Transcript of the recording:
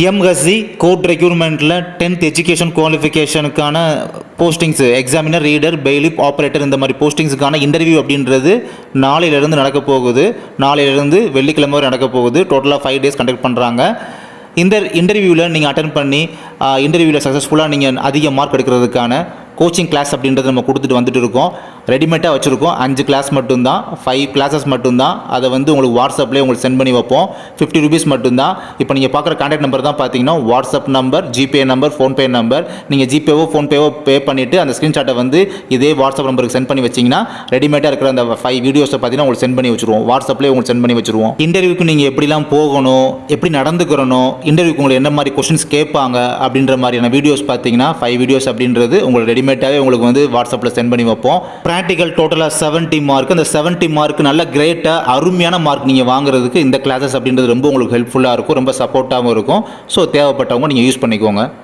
MHC court ரெக்யூர்மெண்ட்டில் tenth education குவாலிஃபிகேஷனுக்கான postings examiner reader bailiff operator இந்த மாதிரி போஸ்டிங்ஸுக்கான இன்டர்வியூ அப்படின்றது நாளையிலேருந்து நடக்க போகுது. நாளையிலேருந்து வெள்ளிக்கிழமை வரை நடக்க போகுது. டோட்டலாக ஃபைவ் டேஸ் கண்டக்ட் பண்ணுறாங்க இந்த இன்டர்வியூவில் நீங்கள் அட்டன் பண்ணி இன்டர்வியூவில் சக்ஸஸ்ஃபுல்லாக நீங்கள் அதிக மார்க் எடுக்கிறதுக்கான கோச்சிங் கிளாஸ் அப்படின்றத நம்ம கொடுத்துட்டு வந்துட்டு இருக்கோம். ரெடிமேட்டாக வச்சுருக்கோம். அஞ்சு கிளாஸ் மட்டும்தான். ஃபைவ் கிளாஸஸ் மட்டும்தான். அதை வந்து உங்களுக்கு வாட்ஸ்அப்லேயே உங்களுக்கு சென்ட் பண்ணி வைப்போம். ஃபிஃப்டி ருபீஸ் மட்டும்தான். இப்போ நீங்கள் பார்க்குற கான்டாக்ட் நம்பர் தான் பார்த்தீங்கன்னா WhatsApp number GPay number PhonePe number நீங்கள் ஜிபேவோ ஃபோன்பேவோ பே பண்ணிவிட்டு அந்த ஸ்க்ரீன்ஷாட்டை வந்து இதே வாட்ஸ்அப் நம்பருக்கு சென்ட் பண்ணி வச்சிங்கன்னா ரெடிமேட்டாக இருக்கிற அந்த ஃபைவ் வீடியோஸை பார்த்தீங்கன்னா உங்களுக்கு சென்ட் பண்ணி வச்சுருவோம். வாட்ஸ்அப்லேயே உங்களுக்கு சென்ட் பண்ணி வச்சுருவோம். இன்டர்வியூக்கு நீங்கள் எப்படிலாம் போகணும் எப்படி நடந்துக்கிறணும் இன்டர்வியூக்கு உங்களுக்கு என்ன மாதிரி கொஷின்ஸ் கேட்பாங்க அப்படின்ற மாதிரியான வீடியோஸ் பார்த்தீங்கன்னா ஃபைவ் வீடியோஸ் அப்படின்றது உங்களுக்கு ரெடிமேட்டாகவே உங்களுக்கு வந்து வாட்ஸ்அப்பில் சென்ட் பண்ணி வைப்போம். ப்ராக்டிக்கல் டோட்டலாக 70 மார்க் அந்த 70 மார்க் நல்ல கிரேட்டாக அருமையான மார்க் நீங்கள் வாங்குறதுக்கு இந்த கிளாஸஸ் அப்படின்றது ரொம்ப உங்களுக்கு ஹெல்ப்ஃபுல்லாக இருக்கும் ரொம்ப சப்போர்ட்டாகவும் இருக்கும். ஸோ தேவைப்பட்டவங்க நீங்கள் யூஸ் பண்ணிக்கோங்க.